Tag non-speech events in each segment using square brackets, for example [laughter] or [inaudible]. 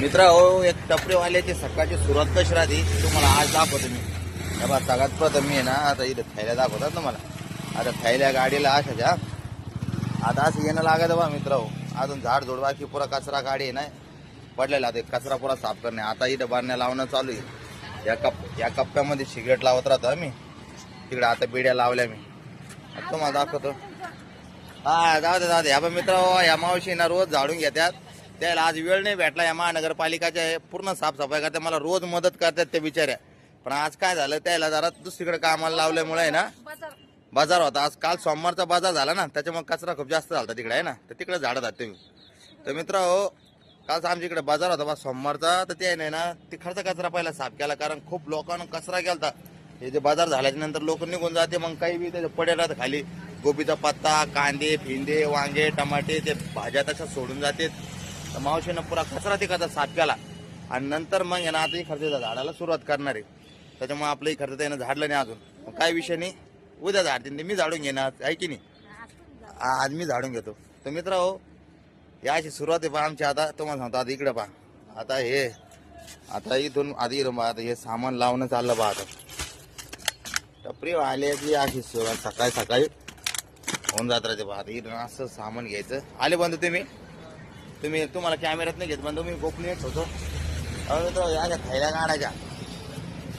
मित्र हो एक टपरीवाल्याची सकाळची सुरुवात कशी राहते तुम्हाला आज दाखवतो मी. हे सगळ्यात प्रथम मी आहे ना आता इथं थैल्या दाखवतात ना मला आता थैल्या गाडीला अशाच्या. आता असं येणं लागत बा मित्र हो. अजून झाड झोड बाकी पुरा कचरा गाडी आहे ना. पडलेला आता कचरा पुरा साफ करणे. आता इथं बांधण्या लावणं चालू आहे. या कप या कप्प्यामध्ये सिगरेट लावत राहतो मी तिकडे आता बिड्या लावल्या मी. तुम्हाला दाखवतो. हा जाऊ दे जाऊ दे. या बा मित्र हो, या मावशी ना रोज झाडून घेतात त्याला आज वेळ नाही भेटला या महानगरपालिकाच्या पूर्ण साफसफाई करते मला रोज मदत करतात त्या बिचाऱ्या पण आज काय झालं त्याला जरा दुसरीकडे कामाला लावल्यामुळे आहे ना बाजार. होता. आज काल सोमवारचा बाजार झाला ना त्याच्यामुळे कचरा खूप जास्त झाला तिकडे आहे ना. तर तिकडे झाडं जात तुम्ही. तर मित्र हो काल आमच्या इकडे बाजार होता बा सोमवारचा. तर ते नाही ना तिकडचा कचरा पहिला साफ केला कारण खूप लोकांना कचरा केलता हे जे बाजार झाल्याच्यानंतर लोक निघून जाते मग काही बी त्याचे पडे राहत खाली. गोबीचा पत्ता कांदे फिंदे वांगे टमाटे ते भाज्या तशा सोडून जाते. तर मावशीनं पुरा कचरा तिकडचा साफ केला. आणि नंतर मग आहे ना आता खर्चाच्या झाडाला सुरुवात करणार आहे. त्याच्यामुळे आपलंही खर्च त्यानं झाडलं नाही अजून. मग काय विषय नाही. उद्या झाडतील ते मी झाडून घेणार. आहे की नाही? आज मी झाडून घेतो. तर मित्र हो या अशी सुरुवात आहे पहा आमची आता. तुम्हाला सांगतो आता इकडे पहा. आता हे आता इथून आधी बा आता हे सामान लावणं चाललं पहा आता. टपरी की अशी सुरुवात सकाळी सकाळी होऊन जात राहते पहा आता इथून असं सामान घ्यायचं. आले बंधू तुम्ही? तुम्ही तुम्हाला कॅमेऱ्यात नाही घेत पण मी गोपनीय ठेवतो. अहो या अशा थैल्या काढायच्या.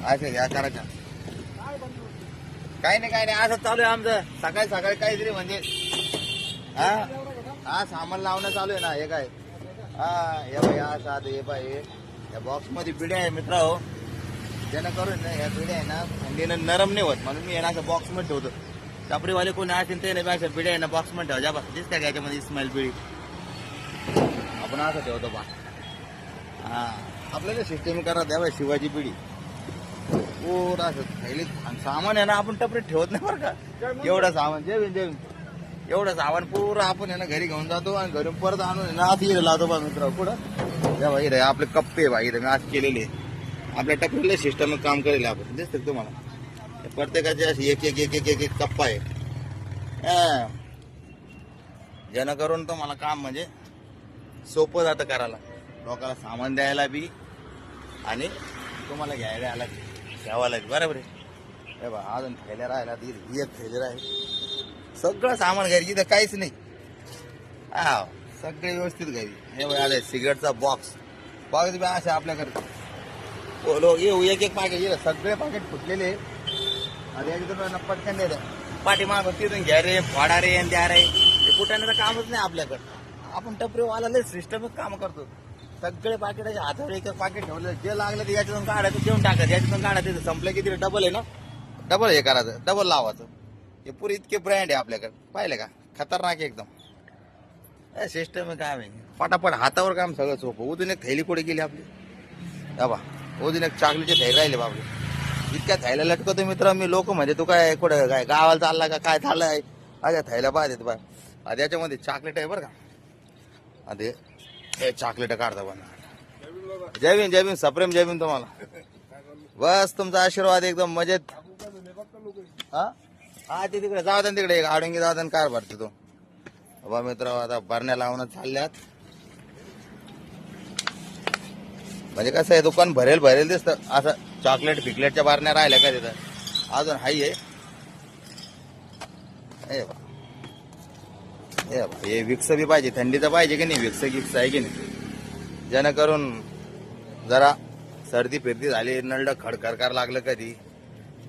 अशा घ्या करायच्या. काही नाही काही नाही असं चालू आहे आमचं. सकाळी सकाळी काहीतरी म्हणजे हा? हा सामान लावणं चालू आहे ना हे काय? हा हे बाई हा साध हे बाई. हे. या बॉक्समध्ये बिड्या आहे मित्र हो. जेणेकरून ना या बिड्या आहे ना थंडीनं नरम नाही होत. म्हणून मी आहे असं बॉक्समध्ये ठेवतो. चापडीवाले कोणी असेल ते नाही अशा बिड्या आहे ना बॉक्समध्ये ठेवा ठेवा. बस दिसत्या का याच्यामध्ये इस्माईल बिडी? आपण असं ठेवतो बा. हा आपल्याला सिस्टम करा द्या शिवाजी पिढी. पूर असं थैलीत आणि सामान आहे ना आपण टपरीत ठेवत नाही बरं का? एवढं सामान जेवीन जेवीन एवढं सामान पूर आपण आहे ना घरी घेऊन जातो आणि घरून परत आणून आहे ना आत इकडे लावतो बा मित्र कुठं? या भाई रे आपले कप्पे भाई रे मी आज केलेले. आपल्या टपरीला सिस्टम काम करेल आपण दिसतं तुम्हाला? प्रत्येकाचे असे एक एक एक एक एक एक कप्पा आहे. हा. जेणेकरून तुम्हाला काम म्हणजे सोपं जातं करायला. लोकांना सामान द्यायला बी आणि तुम्हाला घ्यायला आला घ्यावा लागेल बरोबर आहे? हे बा अजून थैल्या राहिला ती एक थैली आहे सगळं सामान घरी इथं काहीच नाही. हा सगळे व्यवस्थित घरी. हे बघ आले सिगरेटचा बॉक्स बॉक्स बी असे आपल्याकडे. हो, बोलो येऊ एक एक पाकिट ये सगळे पाकिट फुटलेले. अरे एकदम पटकन दे पाठीमाग तिथून घ्या रे फाडा रे आणि द्या रे. ते कुठाण्याचं कामच नाही आपल्याकडं. आपण टपरीवाला सिस्टमच काम करतो. सगळे पाकिटाचे हातावर एक पाकिट ठेवलं. जे लागलं ते याच्यातून काढायचं देऊन टाकायचं. याच्यातून काढायचं. ते संपलं की तिथे डबल आहे ना? डबल हे करायचं. डबल लावायचं. हे पुरे इतके ब्रँड आहे आपल्याकडे. पाहिलं का? खतरनाक एकदम. सिस्टम काय आहे. पटापट हातावर काम सगळं सोपं. उजून एक थैली कुठे गेली आपली? बाबा उजून एक चाकलीचे थैली राहिले बाबले इतक्या थैल्या लटकतो मित्र मी. लोक म्हणजे तू काय कुठं काय गावाला चालला का काय चाललंय? अरे थैल्या पाहते बा त्याच्यामध्ये याच्यामध्ये चॉकलेट आहे बरं का. अरे हे चॉकलेट काढता पण जय भीम जय भीम सप्रेम जय भीम तुम्हाला. बस तुमचा आशीर्वाद एकदम मजेत. हा? हा ते तिकडे जाऊ दे ना तिकडे. आडुंगी जाऊ दे कार भरते तू. बाबा मित्र आता भरण्या लावणं चालल्यात. म्हणजे कसं आहे दुकान भरेल भरेल दिसतं. असं चॉकलेट फिकलेटच्या बारण्या राहिल्या का तिथं? अजून हाई आहे. ए बा, हे विक्स बी पाहिजे थंडीचं पाहिजे की नाही? विक्स गिक्स आहे की नाही? जेणेकरून जरा सर्दी फिरदी झाली नळडं खडखडकार लागलं कधी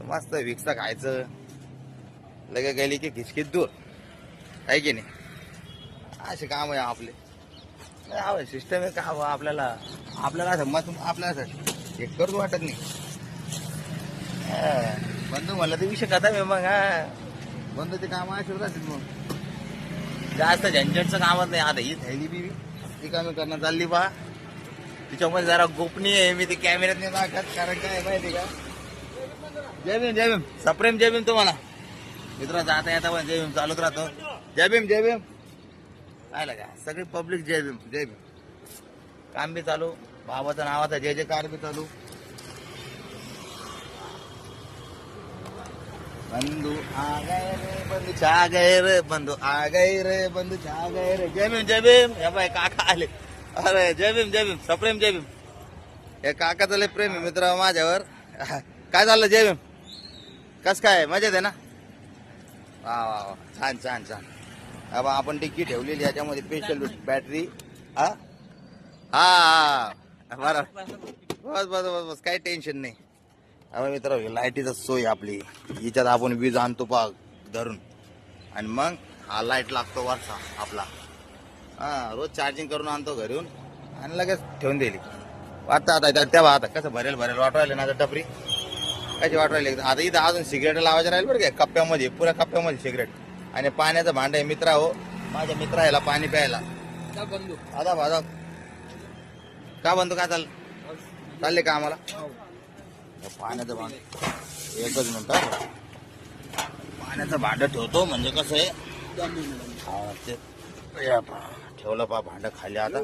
मस्त विक्स खायचं. लगे गेली की खिचकीत दूर. आहे की नाही? असे काम आहे आपले. सिस्टम आहे का हवं आपल्याला? आपल्याला असं मत आपल्याला असं एक करूच वाटत नाही. बंधू म्हणलं ते विषय कथा मी मग हा. बंधूचे काम असेल मग. जास्त झंझटचं कामच नाही. आता ही थैली बी रिकामी करणं चालली बा. तिच्यामध्ये जरा गोपनीय आहे. मी ते कॅमेऱ्यात नाही दाखवत कारण काय माहिती का? जय भीम जय भीम. सप्रेम जय भीम तुम्हाला. मित्र जाता येता पण जय भीम चालूच राहतो. जय भीम जय भीम. काय का? सगळी पब्लिक जय भीम जय भीम. काम बी चालू. बाबाचं नावाचा जय जयकार बी चालू. बंधू आ गए रे बंधू छा गए रे बंधू आ गए रे बंधू छा गए रे जय भीम जय भीम हे बाय काका आले अरे जय भीम जय भीम सप्रेम जय भीम हे काकाचं लय प्रेम आहे मित्र माझ्यावर काय झालं जय भीम कस काय मजेत आहे ना वा वा वा छान छान छान हा? बा आपण टिक्की ठेवलेली याच्यामध्ये स्पेशल बॅटरी हा हा. हा. बरं. बस बस बस बस. काही टेन्शन नाही. अबा मित्र लाईटीचा सोय आपली. हिच्यात आपण वीज आणतो पा धरून. आणि मग हा लाइट लागतो वरचा आपला. हा रोज चार्जिंग करून आणतो घरून आणि लगेच ठेवून दिली. वाटतं आता त्या- तेव्हा आता कसं भरेल भरेल. वाटवायला ना आता टपरी? कशी वाटवायला आता इथं अजून सिगरेट लावायचं राहील बरं का कप्प्यामध्ये पुऱ्या कप्प्यामध्ये सिगरेट आणि पाण्याचं भांड आहे मित्रा हो. माझ्या मित्रा याला पाणी प्यायला. बंधू. भाजा का बनतो काय चाल चालले का आम्हाला? हे. पाण्याचं भांड. एकच मिनिट. पाण्याचं भांड ठेवतो म्हणजे कसं आहे? ते ठेवलं पा भांड खाली आता.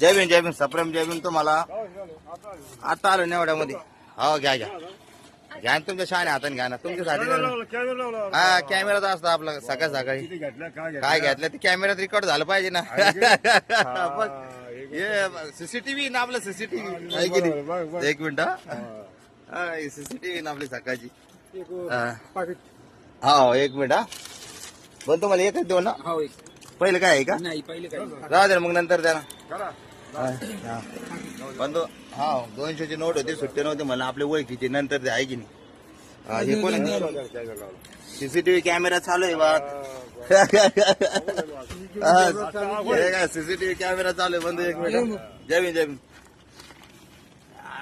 जय भीम जय भीम सप्रेम जय भीम तुम्हाला. आता आलो नेवड्यामध्ये. हो घ्या घ्या. घ्या ना तुमच्या शहाणे हाताने घ्या ना. तुमच्यासाठी हा कॅमेराच असतो आपला सकाळ सकाळी. काय घेतलं ते कॅमेऱ्यात रेकॉर्ड झालं पाहिजे ना. [laughs] हे सीसीटीव्ही ना आपलं सीसीटीव्ही एक मिनिट हा सीसीटीव्ही ना आपली सकाळची हा. हा एक मिनिट हा पण तुम्हाला एकच देऊ ना हो पहिलं काय आहे का नाही पहिले काही राहू दे ना, मग नंतर द्या ना हा. बंधू हा दोनशेची नोट होती सुट्टी नव्हती मला आपल्या ओळखीची नंतर द्या आहे की नाही हा, हे कोण सीसीटीव्ही कॅमेरा चालू आहे बा काय सीसीटीव्ही कॅमेरा चालू आहे बंधू एक मिनिट जय भीम जय भीम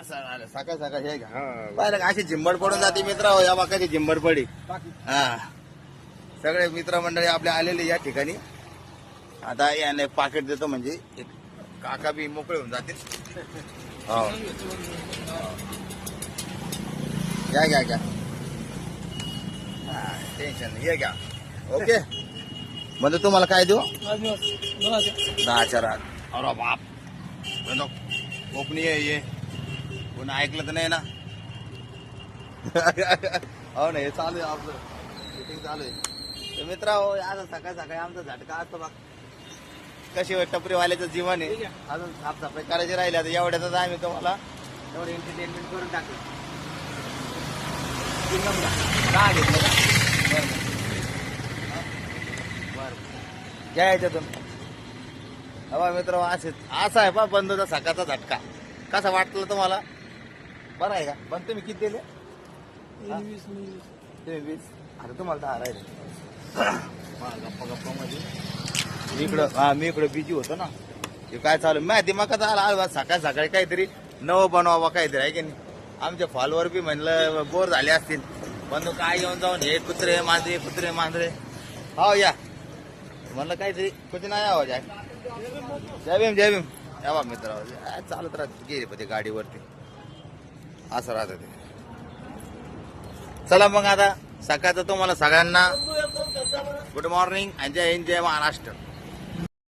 असं. सकाळ सकाळ हे घ्या. पाहिलं का अशी झिंबड पडून जाते मित्र. हो या बाकाची झिंबड पडी. हा. सगळे मित्रमंडळी आपले आलेले या ठिकाणी. आता याने पाकिट देतो म्हणजे एक काका बी मोकळे होऊन जातील. हो. घ्या घ्या घ्या. टेन्शन नाही. हे घ्या. ओके. म्हणजे तुम्हाला काय देऊ? दहा चार अरे बाप. बंदो गोपनीय आहे हे. कोणी ऐकलं तर नाही ना? हो ना हे चालू आहे आपलं. शूटिंग चालू आहे. मित्र हो आज सकाळ सकाळी आमचा झटका असतो बघ. कशी टपरीवाल्याचं जीवन आहे. अजून साफसफाई करायची राहिली आता. एवढ्यातच आम्ही तुम्हाला एवढं एंटरटेनमेंट करून टाकलं चिंगम का? का घेतलं का बरं. हा? घ्या याच्यातून. हवा मित्र असेच. असा आहे पा बंधूचा सकाळचा झटका. कसा वाटलं तुम्हाला? बरं आहे का? पण तुम्ही किती दिले? तुम्ही वीस. अरे तुम्हाला दहा राहिले. हा, गप्पा गप्पा मध्ये. मी इकडं हा मी इकडं बिजी होतो ना. हे काय चालू माझ्या दिमागात आला आज बा सकाळ सकाळी काहीतरी नवं बनवावं काहीतरी आहे की नाही? आमच्या फॉलोवर बी म्हणलं बोर झाले असतील. पण काय येऊन जाऊन? हे कुत्रे मांजरे कुत्रे मांजरे. हो या. म्हणलं काहीतरी कुठे नाही आवाज आहे. जय भीम जय भीम. या बा मित्र चालत राहत गेले पण ते गाडीवरती. असं राहत ते. चला मग आता सकाळचं तुम्हाला सगळ्यांना गुड मॉर्निंग आणि जय हिंद जय महाराष्ट्र.